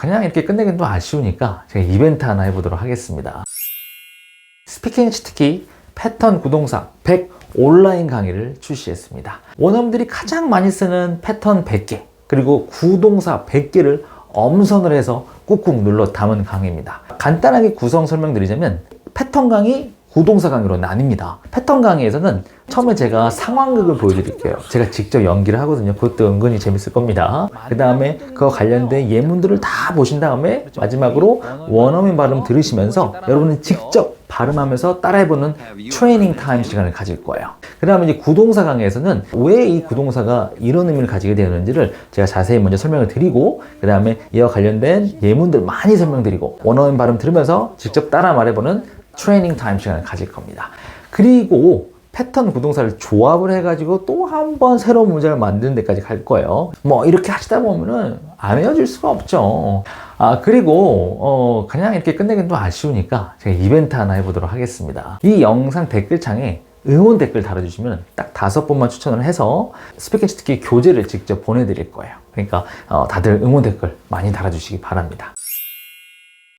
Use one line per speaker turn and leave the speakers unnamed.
그냥 이렇게 끝내긴 또 아쉬우니까 제가 이벤트 하나 해보도록 하겠습니다. 스피킹 치트키 패턴 구동사 100 온라인 강의를 출시했습니다. 원어민들이 가장 많이 쓰는 패턴 100개 그리고 구동사 100개를 엄선을 해서 꾹꾹 눌러 담은 강의입니다. 간단하게 구성 설명드리자면 패턴 강의, 구동사 강의로 나뉩니다. 패턴 강의에서는 처음에 제가 상황극을 보여드릴게요. 제가 직접 연기를 하거든요. 그것도 은근히 재밌을 겁니다. 그 다음에 그거 관련된 예문들을 다 보신 다음에 마지막으로 원어민 발음 들으시면서 여러분은 직접 발음하면서 따라해보는 트레이닝 타임 시간을 가질 거예요. 그 다음에 이제 구동사 강의에서는 왜 이 구동사가 이런 의미를 가지게 되는지를 제가 자세히 먼저 설명을 드리고 그 다음에 이와 관련된 예문들 많이 설명드리고 원어민 발음 들으면서 직접 따라 말해보는 트레이닝 타임 시간을 가질 겁니다. 그리고 패턴 구동사를 조합을 해가지고 또 한 번 새로운 문장을 만드는 데까지 갈 거예요. 뭐 이렇게 하시다 보면은 안 헤어질 수가 없죠. 아 그리고 어 그냥 이렇게 끝내긴 또 아쉬우니까 제가 이벤트 하나 해보도록 하겠습니다. 이 영상 댓글창에 응원 댓글 달아주시면 딱 다섯 번만 추천을 해서 스피킹 치트키 교재를 직접 보내드릴 거예요. 그러니까 어, 다들 응원 댓글 많이 달아주시기 바랍니다.